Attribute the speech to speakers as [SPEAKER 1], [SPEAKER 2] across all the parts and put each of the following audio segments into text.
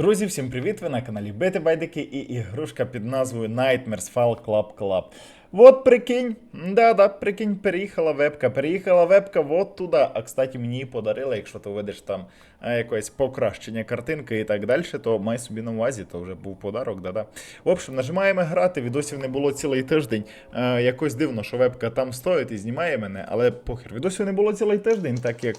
[SPEAKER 1] Друзі, всім привіт! Ви на каналі Бити Байдики і ігрушка під назвою Nightmares Fall Club Club. Вот прикинь, да-да, прикинь, переїхала вебка, переїхала вебка вот туди. А кстати, мені її подарили, якщо ти видиш там е, якесь покращення картинки і так далі, то май собі на увазі, то вже був подарок, да-да. В общем, нажимаємо грати, відосів не було цілий тиждень. Е, якось дивно, що вебка там стоїть і знімає мене, але похер, відосів не було цілий тиждень, так як.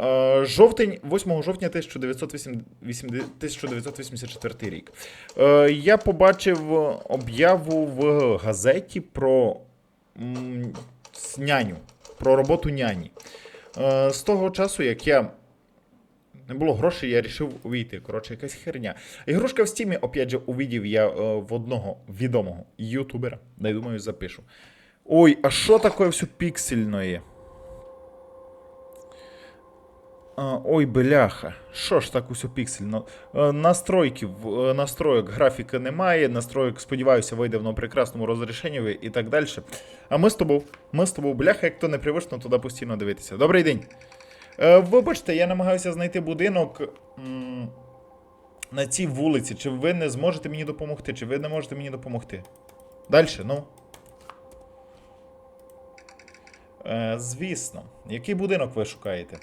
[SPEAKER 1] Е, Жовтень, 8 жовтня 1984 рік. Е, Я побачив об'яву в газеті про няню, про роботу няні. Е, З того часу, як я. Не було грошей, я вирішив увійти. Коротше, якась херня. Ігрушка в стімі, опять же, увидів я в одного відомого ютубера. Дай думаю, запишу. Ой, а що таке все піксельне? А, Ой, бляха, що ж так усе піксельно? Е, Настройків, е, настройок графіки немає, настройок, сподіваюся, вийде в прекрасному розрішенні і так далі. А ми з тобою, ми з тобою, бляха, як то не привично туди постійно дивитися. Добрий день. Е, Вибачте, я намагаюся знайти будинок на цій вулиці. Чи ви не зможете мені допомогти, чи ви не можете мені допомогти? Далі, ну. Е, звісно. Який будинок ви шукаєте?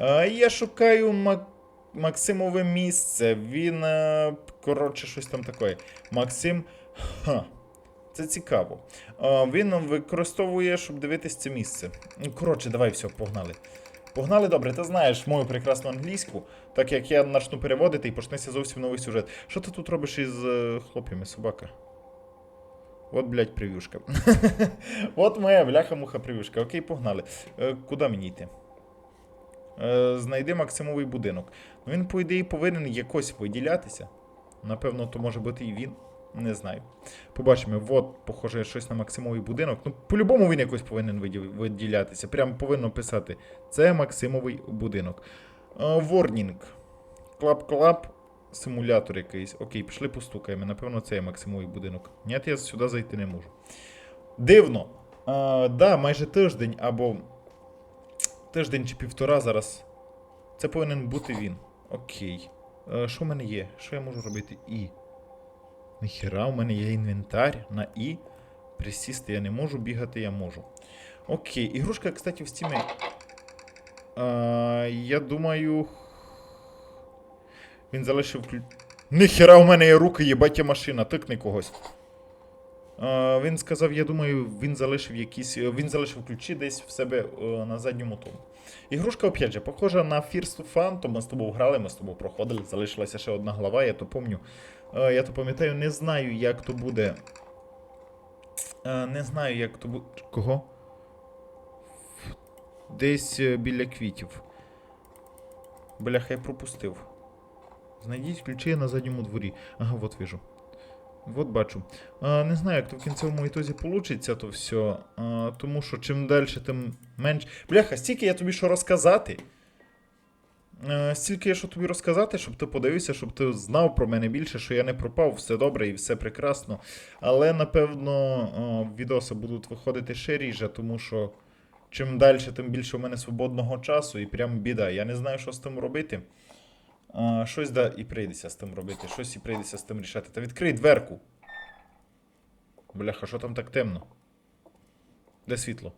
[SPEAKER 1] Е, я шукаю Мак... Максимове місце. Він. Е, коротше, щось там таке. Максим. Ха. Це цікаво. Він використовує, щоб дивитись це місце. Ну, Коротше, давай все, погнали. Погнали добре, ти знаєш мою прекрасну англійську, так як я почну переводити і почнеться зовсім новий сюжет. Що ти тут робиш із хлопцями, собака? От, блядь, прев'юшка. От моя бляха-муха прев'юшка. Окей, погнали. Е, куди мені йти? Е, знайди Максимовий будинок. Ну він, по ідеї, повинен якось виділятися. Напевно, то може бути і він. Не знаю. Побачимо, от, похоже, щось на Максимовий будинок. Ну, по-любому він якось повинен виділятися. Прям повинно писати. Це Максимовий будинок. Ворнінг. Клап-клап. Симулятор якийсь. Окей, пішли постукаємо. Напевно, це є Максимовий будинок. Ні, я сюди зайти не можу. Дивно. А, да, майже тиждень або тиждень чи півтора зараз. Це повинен бути він. Окей. Е, Що в мене є? Що я можу робити? І. Ніхера, у мене є інвентар на І. Присісти я не можу, бігати я можу. Окей. Ігрушка, кстати, в стімі. Е, я думаю. Він залишив ключ. Ніхера, у мене є руки, єбать машина, тикни когось. Е, він сказав, я думаю, він залишив якісь. е, Він залишив ключі десь в себе е, на задньому тому. Ігрушка, опять же, похожа на First Phantom, ми з тобою грали, ми з тобою проходили, залишилася ще одна глава, я то помню. Е, я то пам'ятаю, не знаю, як то буде. Е, не знаю, як то буде. Кого? Десь е, біля квітів. Бляха, я пропустив. Знайдіть ключі на задньому дворі. Ага, от вижу. От бачу. А, не знаю, як то в кінцевому ітозі получиться то все. А, тому що чим далі, тим менш. Бляха, стільки я тобі що розказати. Е, стільки є що тобі розказати, щоб ти подивився, щоб ти знав про мене більше, що я не пропав, все добре і все прекрасно. Але напевно відоси будуть виходити ще ріже, тому що чим далі, тим більше у мене свободного часу, і прям біда. Я не знаю, що з тим робити. Щось да і прийдеться з тим робити, щось і прийдеться з тим рішати. Та відкрий дверку. Бляха, що там так темно? Де світло?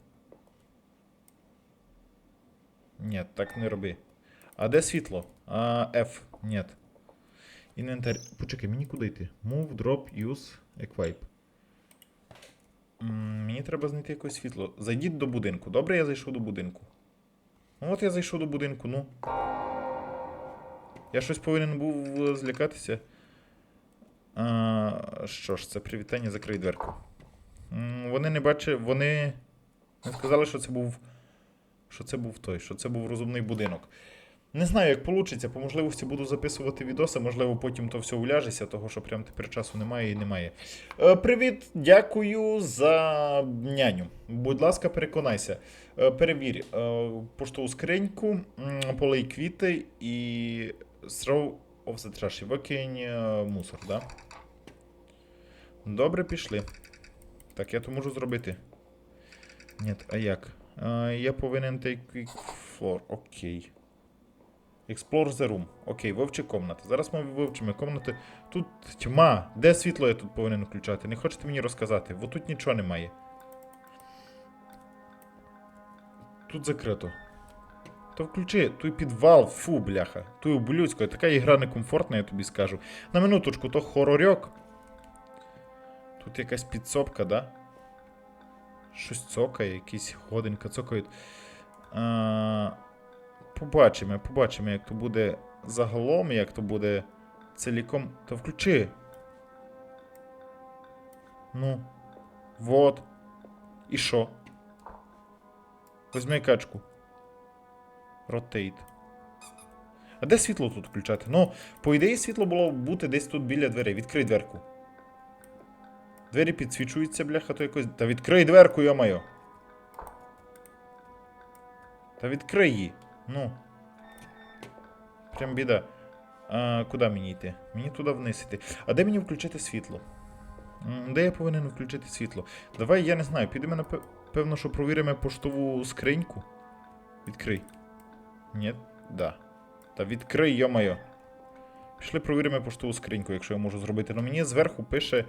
[SPEAKER 1] Ні, так не роби. А де світло? А, F. Ні. Інвентар. Почекай, мені куди йти? Move, drop, use, equip. Мені треба знайти якесь світло. Зайдіть до будинку. Добре, я зайшов до будинку. Ну от я зайшов до будинку, ну. Я щось повинен був е, злякатися. А, що ж, це привітання, закрий дверку. Вони не бачили, вони не сказали, що це був. Що це був той, що це був розумний будинок. Не знаю, як вийде, по можливості буду записувати відоси, можливо, потім то все уляжеться, того що прям тепер часу немає і немає. Е, привіт, дякую за няню. Будь ласка, переконайся. Е, перевір е, поштову скриньку, м, полий квіти і throw of the trash. Викинь е, мусор, да? Добре, пішли. Так, я то можу зробити. Ні, а як? Е, я повинен take floor. Окей. Explore the room. Окей, вивчи комнати. Зараз ми вивчимо комнати. Тут тьма. Де світло я тут повинен включати? Не хочете мені розказати? Бо тут нічого немає. Тут закрито. То включи, той підвал, фу, бляха. Той ублюдсько, така ігра некомфортна, я тобі скажу. На минуточку, то хорорьок. Тут якась підсобка, да? Щось цокає, якісь годинка цокають. Побачимо, побачимо, як то буде загалом, як то буде ціліком. Та включи. Ну. Вот. І що? Візьми качку. Rotate. А де світло тут включати? Ну, по ідеї, світло було бути десь тут біля дверей. Відкрий дверку. Двері підсвічуються, бляха, то якось. Та відкрий дверку, йо-моє. Та відкрий її. Ну. Прям біда. А, куди мені йти? Мені туди вниз йти. А де мені включити світло? Де я повинен включити світло? Давай, я не знаю, підемо напе- певно, що провіримо поштову скриньку. Відкрий. Ні, да. Та відкрий, йо-моє. Пішли провіримо поштову скриньку, якщо я можу зробити. Ну мені зверху пише.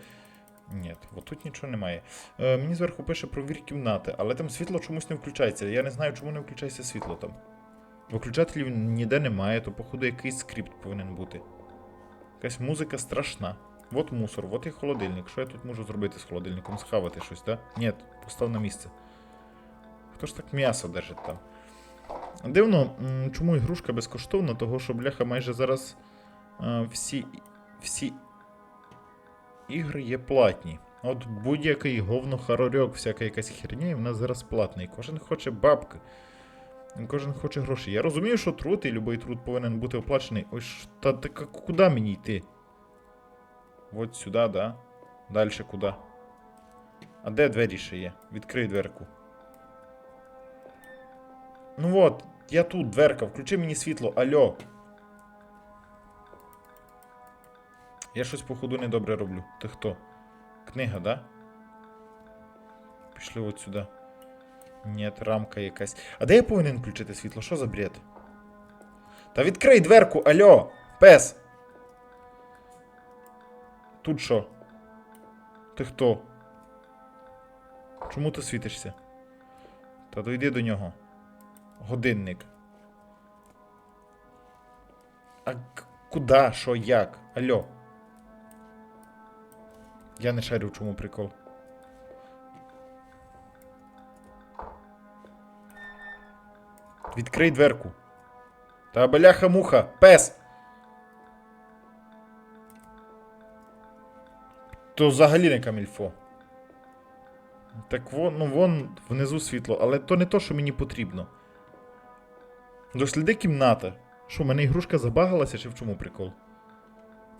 [SPEAKER 1] Ні, от тут нічого немає. Е, мені зверху пише провір кімнати, але там світло чомусь не включається. Я не знаю, чому не включається світло там. Виключателів ніде немає, то, походу, якийсь скрипт повинен бути. Якась музика страшна. От мусор, от і холодильник. Що я тут можу зробити з холодильником? Схавати щось, так? Да? Ні, постав на місце. Хто ж так м'ясо держить там? Дивно, чому ігрушка безкоштовна, того що бляха майже зараз е, всі, всі ігри є платні. От будь-який говно харорьок, всяка якась херня, і в нас зараз платний. Кожен хоче бабки. Кожен хоче гроші. Я розумію, що труд і будь-який труд повинен бути оплачений. Ж, та так куди мені йти? От сюди, да? Далі куди? А де двері ще є? Відкрий дверку. Ну от, я тут, дверка, включи мені світло, альо. Я щось, походу, недобре роблю. Ти хто? Книга, да? Пішли от сюди. Ні, рамка якась. А де я повинен включити світло? Що за бред? Та відкрий дверку, альо! Пес! Тут що? Ти хто? Чому ти світишся? Та дойди до нього. Годинник. А к- куди? Що, як? Алло. Я не шарю, в чому прикол. Відкрий дверку. Та бляха муха, пес. То взагалі не камільфо. Так вон, ну вон внизу світло, але то не то, що мені потрібно. Досліди кімната. Що, в мене ігрушка забагалася чи в чому прикол?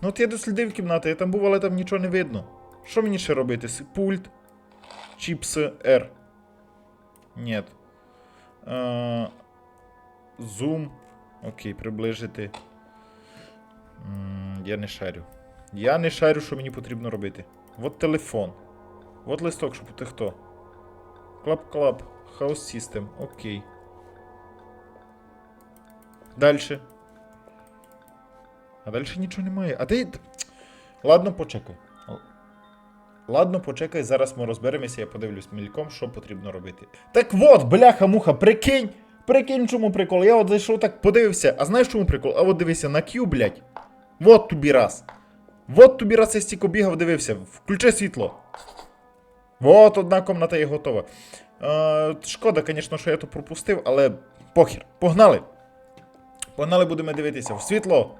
[SPEAKER 1] Ну от я дослідив кімнату, я там був, але там нічого не видно. Що мені ще робити? Пульт. Чіпс R. Нет. Зум. Окей, приближити. Я не шарю. Я не шарю, що мені потрібно робити. Вот телефон. Вот листок, щоб ти хто. Клап-клап. House System. Окей. Дальше. А далі нічого немає. А де. Ладно, почекай. Ладно, почекай, зараз ми розберемося, я подивлюсь мільком, що потрібно робити. Так от, бляха-муха, прикинь! Прикинь, чому прикол. Я от зайшов так подивився. А знаєш чому прикол? А от дивися на Q, блядь. Вот тобі раз. Вот тобі раз я стільки бігав, дивився. Включи світло. Вот одна комната є готова. Е, шкода, звісно, що я то пропустив, але похер. Погнали! Погнали будемо дивитися в світло.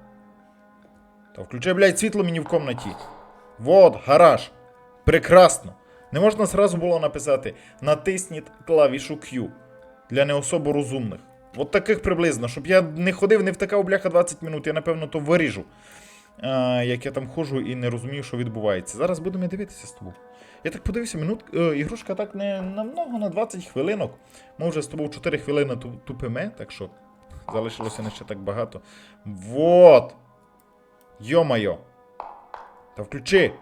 [SPEAKER 1] Та включай, блядь, світло мені в комнаті. Вот, гараж. Прекрасно. Не можна зразу було написати натисніть клавішу Q для не особо розумних. От таких приблизно, щоб я не ходив, не втикав бляха 20 минут, я напевно то виріжу. А, як я там ходжу і не розумію, що відбувається. Зараз будемо дивитися з тобою. Я так подивився, минут, е, ігрушка так не намного на 20 хвилинок. Ми вже з тобою 4 хвилини тупиме, так що залишилося не ще так багато. Вот! Йо-майо! Та включи!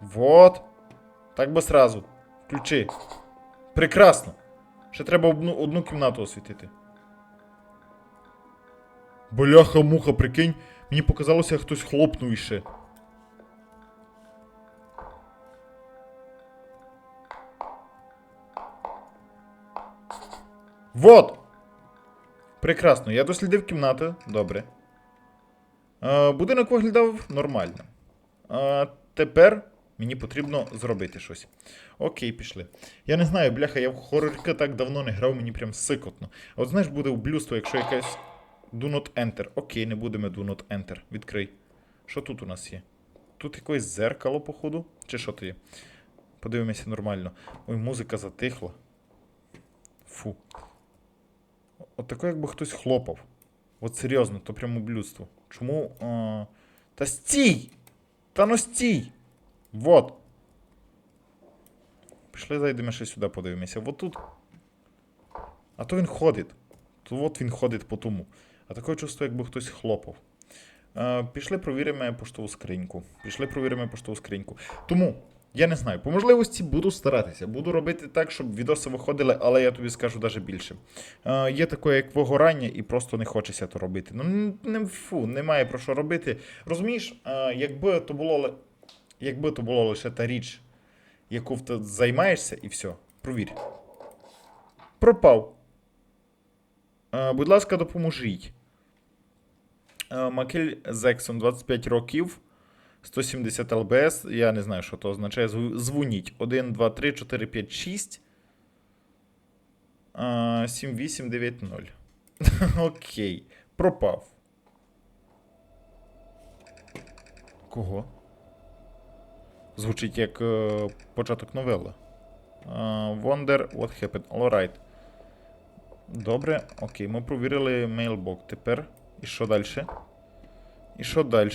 [SPEAKER 1] Вот! Так би сразу. Включи. Прекрасно! Ще треба одну, одну кімнату освітити. Бляха-муха, прикинь, мені показалося, хтось хлопнув іще. Вот! Прекрасно, я дослідив кімнату. Добре. Е, будинок виглядав нормально. Е, тепер мені потрібно зробити щось. Окей, пішли. Я не знаю, бляха, я в хорорки так давно не грав, мені прям сикотно. А От знаєш, буде вблюдство, якщо якась Do not enter. Окей, не будемо Do not enter. Відкрий. Що тут у нас є? Тут якесь зеркало, походу. Чи що то є? Подивимося нормально. Ой, музика затихла. Фу. От таке, якби хтось хлопав. От серйозно, то прямо блюдство. Чому. А... Та стій! Та ну стій! Вот. Пішли зайдемо ще сюди, подивимося. Вот тут. А то він ходить. То от він ходить по тому. А таке чувство, якби хтось хлопав. Пішли провіримо поштову скриньку. Пішли провіримо поштову скриньку. Тому, я не знаю, по можливості буду старатися. Буду робити так, щоб відоси виходили, але я тобі скажу навіть більше. Е, є таке, як вигорання, і просто не хочеться то робити. Ну, не, фу, немає про що робити. Розумієш, е, якби то було якби то було лише та річ, яку ти займаєшся, і все. Провір. Пропав. Е, будь ласка, допоможіть. Е, Макель Зексон, 25 років. 170 ЛБС. Я не знаю, що то означає. Зв- Дзвоніть. 1, 2, 3, 4, 5, 6. Е, 7, 8, 9, 0. Окей. Пропав. Кого? Звучить як е, початок новели. Е, wonder what happened. Alright. Добре, окей, ми провірили мейлбок. Тепер. І що далі? І що далі?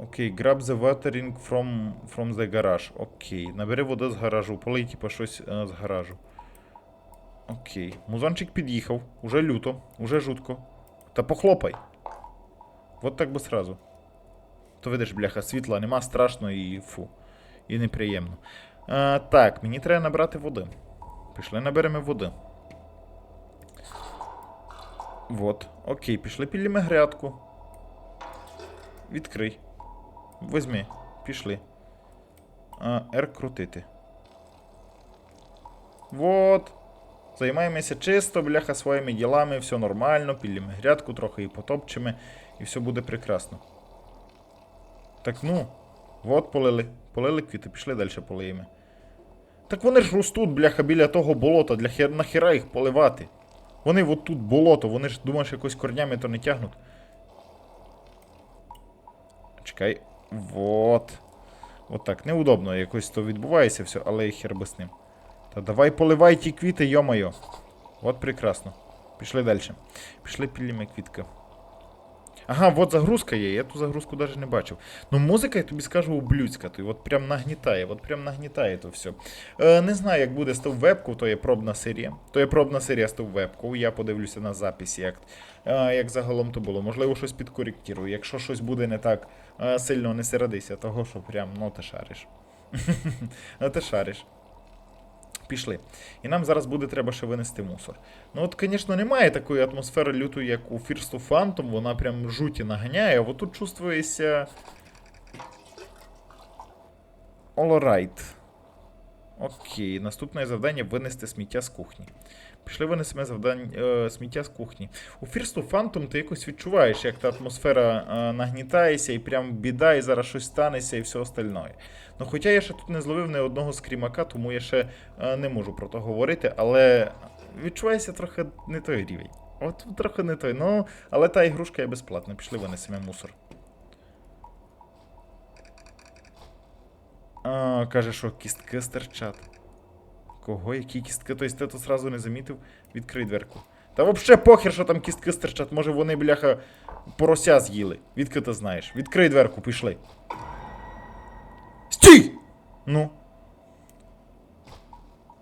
[SPEAKER 1] Окей, grab the watering from, from the garage. Окей. Набери води з гаражу. Полий, типа, щось е, з гаражу. Окей. Музончик під'їхав. Уже люто, уже жутко. Та похлопай. Вот так би сразу. То видиш, бляха, світла нема, страшно і фу. І неприємно. Е, так, мені треба набрати води. Пішли, наберемо води. Вот. Окей, пішли підліме грядку. Відкрий. Візьми. Пішли. R крутити. Вот. Займаємося чисто, бляха, своїми ділами, все нормально, підліме грядку, трохи її потопчемо, і все буде прекрасно. Так ну. Вот полили. Полили квіти, пішли далі полиємо. Так вони ж ростуть, бляха, біля того болота, для хер... нахіра їх поливати. Вони от тут болото, вони ж думаєш, якось корнями то не тягнуть. Чекай. Вот. От так, неудобно, якось то відбувається все, але і хер би з ним. Та давай поливай ті квіти, йо-моє. От прекрасно. Пішли далі. Пішли піліме квітка. Ага, от загрузка є, я ту загрузку навіть не бачив. Ну, музика, я тобі скажу, ублюдська, то от прям нагнітає, от прям нагнітає то все. Е, не знаю, як буде з вебку, то є пробна серія. То є пробна серія з вебку. Я подивлюся на записі, як, е, як загалом то було. Можливо, щось підкоректирую. Якщо щось буде не так е, сильно не середися, того що прям, ну ти шариш. Ну ти шариш. Пішли. І нам зараз буде треба ще винести мусор. Ну от, звісно, немає такої атмосфери лютої, як у First of Phantom, вона прям жуті наганяє, а от тут чувствується. Alright. Окей, наступне завдання винести сміття з кухні. Пішли винесемо завдання е, сміття з кухні. У of Phantom ти якось відчуваєш, як та атмосфера е, нагнітається, і прям біда, і зараз щось станеться, і все остальне. Ну, хоча я ще тут не зловив ні одного скрімака, тому я ще е, не можу про то говорити, але відчувається трохи не той рівень. От трохи не той. Ну, але та ігрушка є безплатна. Пішли винесемо мусор. А, каже, що кістки стирчать. Кого? Які кістки? Тобто ти то зразу не замітив? Відкрий дверку. Та вообще похер, що там кістки стирчать. Може вони, бляха, порося з'їли. Відки ти знаєш? Відкрий дверку, пішли. Стій! Ну.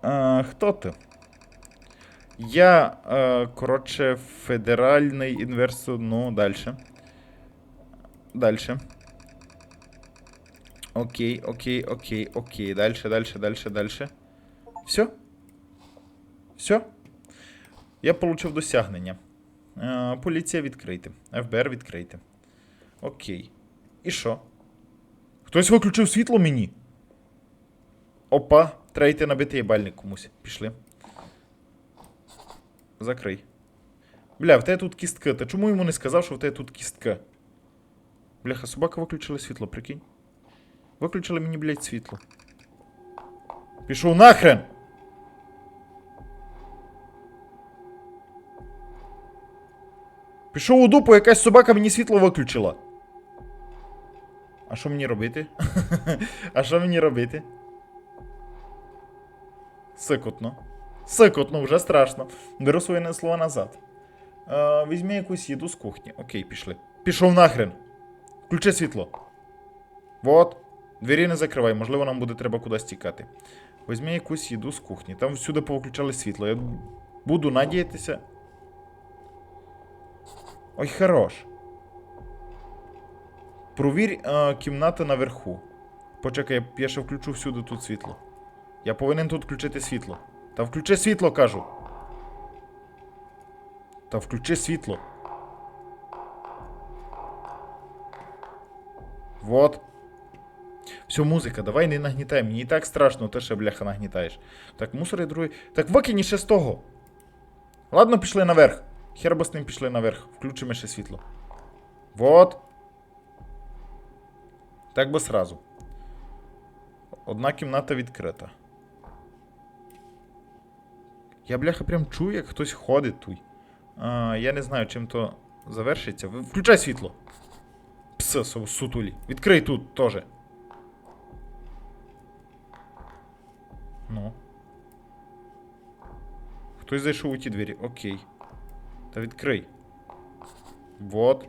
[SPEAKER 1] А, хто ти? Я, е, коротше, федеральний інверсор. Ну, далі. Далі. Окей, окей, окей, окей. Дальше, дальше, дальше, дальше. Все? Все? Я отримав досягнення. Е, поліція відкрити. ФБР відкрити. Окей. І що? Хтось виключив світло мені. Опа, треба йти набити єбальник комусь. Пішли. Закрий. Бля, в тебе тут кістка. Та чому йому не сказав, що в тебе тут кістка? Бляха, собака виключила світло, прикинь. Виключили мені, блядь, світло. Пішов нахрен! Пішов у дупу, якась собака мені світло виключила. А що мені робити? а що мені робити? Сикотно. Сикотно, вже страшно. Беру свої слова назад. Е, візьми якусь їду з кухні. Окей, пішли. Пішов нахрен. Включи світло. Вот. Двері не закривай, можливо, нам буде треба кудись тікати. Візьми якусь їду з кухні. Там всюди повключали світло. Я буду надіятися. Ой, хорош. Провір е, кімната наверху. Почекай, я- я ще включу всюди тут світло. Я повинен тут включити світло. Та включи світло, кажу. Та включи світло. Вот. Все, музика, давай не нагнітай. Мені і так страшно, ти ще бляха нагнітаєш. Так, мусор і другий. Так викинь ще з того. Ладно, пішли наверх. Хер би ним пішли наверх. Включимо ще світло. Вот. Так би сразу. Одна кімната відкрита. Я, бляха, прям чую, як хтось ходить тут. А, я не знаю, чим то завершиться. Включай світло. Пс, су- сутулі. Відкрий тут теж. Ну. Хтось зайшов у ті двері. Окей. Та відкрий. Вот.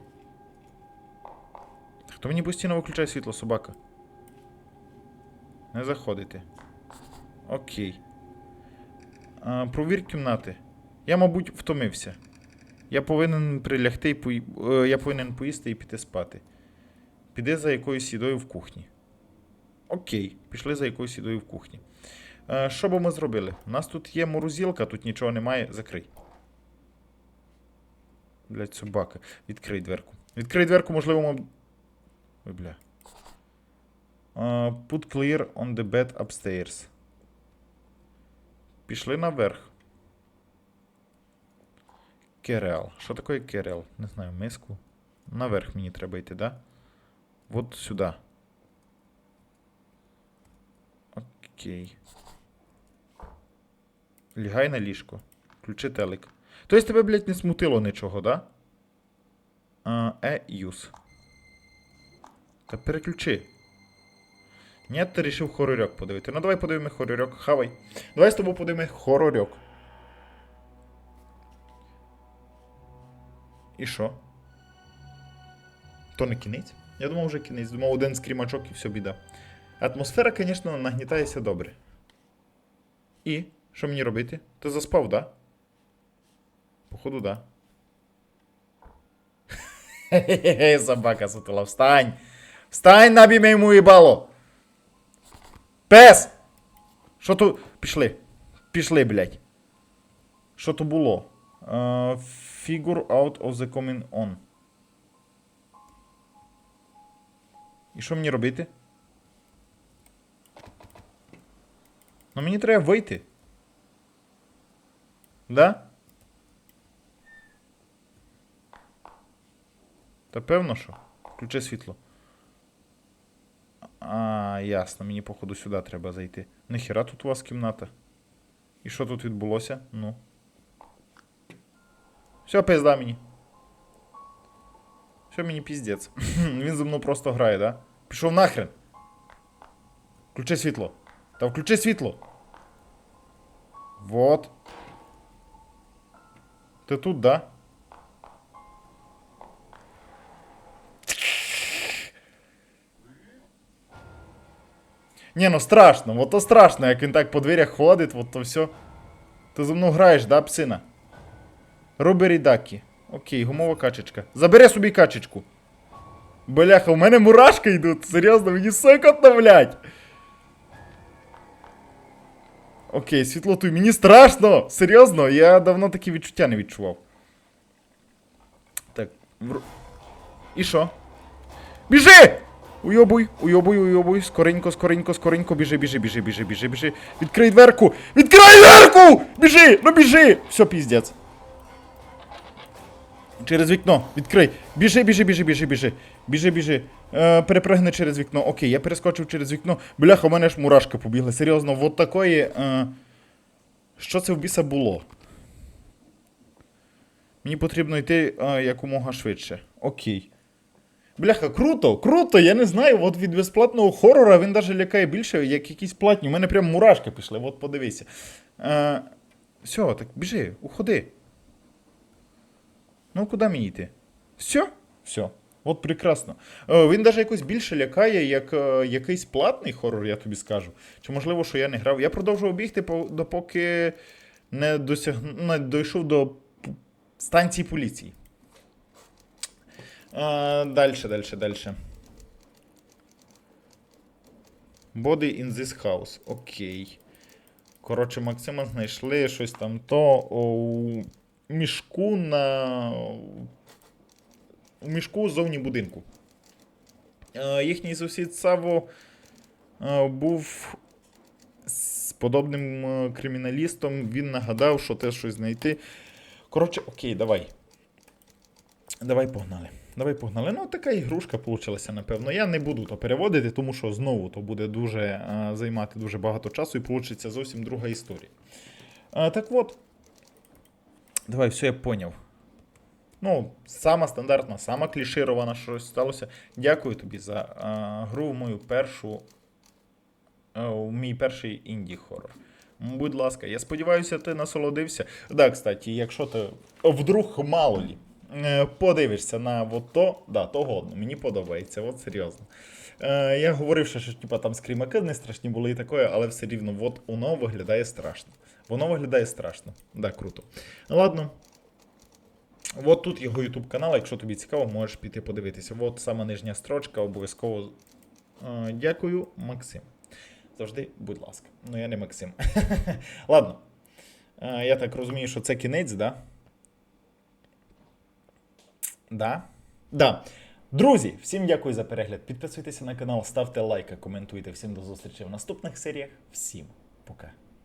[SPEAKER 1] Хто мені постійно виключає світло, собака? Не заходити. Окей. А, провір кімнати. Я, мабуть, втомився. Я повинен прилягти і пої... е, Я повинен поїсти і піти спати. Піди за якоюсь їдою в кухні. Окей, пішли за якоюсь їдою в кухні. Е, що би ми зробили? У нас тут є морозилка, тут нічого немає. Закрий. Блять, собака. Відкрий дверку. Відкрий дверку, можливо, ми. Ой, бля. Uh, put clear on the bed upstairs. Пішли наверх. Керел. Що таке керел? Не знаю, миску. Наверх мені треба йти, да? Вот сюди. Окей. Лягай на ліжко. Включи телек. Тобто тебе, блядь, не смутило нічого, да? А, Е, юз. Та переключи. Ні, ти рішив хорорьок подивити. Ну давай подивимо хорорьок. Хавай. Давай з тобою подивимо хорорьок. І що? То не кінець? Я думав, вже кінець. Думав, один скрімачок і все біда. Атмосфера, звісно, нагнітається добре. І? Що мені робити? Ти заспав, да? Походу, да. Хе-хе-хе, собака сутила, встань! Встань, набій мені йому їбало! Пес! Що тут? Пішли. Пішли, блядь. Що то було? Uh, figure out of the coming on. І що мені робити? Ну мені треба вийти. Да? Та певно, що. Включи світло. А, ясно, мені походу сюди треба зайти. Нахіра тут у вас кімната? І що тут відбулося? Ну. Все, пизда мені. Все мені піздець. Він зі мною просто грає, да? Пішов нахрен. Включи світло. Та включи світло. Вот. Ти тут, да? Ні, ну страшно, вот то страшно, як він так по дверях ходить, вот то все. Ти зі мною граєш, да, псина? Робері Дакі. Окей, гумова качечка. Забери собі качечку. Бляха, у мене мурашки йдуть. Серйозно, мені сикотно, блядь. Окей, світлотуй, мені страшно! Серйозно, я давно такі відчуття не відчував. Так. вр- І що? Біжи! Уйобуй, уйобуй, уйобуй, скоренько, скоренько, скоренько, біжи, біжи, біжи, біжи, біжи, біжи. Відкрий дверку! Відкрий дверку! Біжи! Ну біжи! Все, піздець. Через вікно, відкрий. Біжи, біжи, біжи, біжи, біжи. Біжи, біжи. Е, перепригни через вікно. Окей, я перескочив через вікно. Бляха, у мене ж мурашки побігли. Серйозно, от такої. Е... Що це в біса було? Мені потрібно йти е, якомога швидше. Окей. Бляха, круто, круто, я не знаю. От від безплатного хорора він навіть лякає більше, як якісь платні. У мене прям мурашки пішли, от подивися. Е, все, так біжи, уходи. Ну, куди мені йти? Все? Все. От прекрасно. Е, він навіть якось більше лякає, як е, якийсь платний хорор, я тобі скажу. Чи можливо, що я не грав. Я продовжував бігти, допоки не, досяг... не дійшов до станції поліції. Е, дальше, дальше, дальше. Body in this house. Окей. Коротше, Максима знайшли щось там то у мішку на. У мішку зовні будинку. Їхній сусід Саво був з подобним криміналістом. Він нагадав, що те щось знайти. Коротше, окей, давай. Давай погнали. Давай погнали. Ну, така ігрушка получилася, напевно. Я не буду то переводити, тому що знову то буде дуже е, займати дуже багато часу і получиться зовсім друга історія. Е, так от. Давай, все я поняв. Ну, сама стандартна, сама кліширована, щось сталося. Дякую тобі за е, гру в мою першу. у мій перший інді-хорор. Будь ласка, я сподіваюся, ти насолодився. Да, кстати, якщо ти вдруг мало лі, подивишся на от то, да, то годно, мені подобається, от серйозно. Е, я говорив, що, типа, там скрімаки не страшні були і таке, але все рівно, от воно виглядає страшно. Воно виглядає страшно. Да, круто. Ладно. От тут його YouTube канал, якщо тобі цікаво, можеш піти подивитися. От сама нижня строчка, обов'язково. Е, дякую, Максим. Завжди, будь ласка. Ну, я не Максим. Ладно. Е, я так розумію, що це кінець, да? Да? Да. Друзі, всім дякую за перегляд. Підписуйтеся на канал, ставте лайки, коментуйте. Всім до зустрічі в наступних серіях. Всім пока.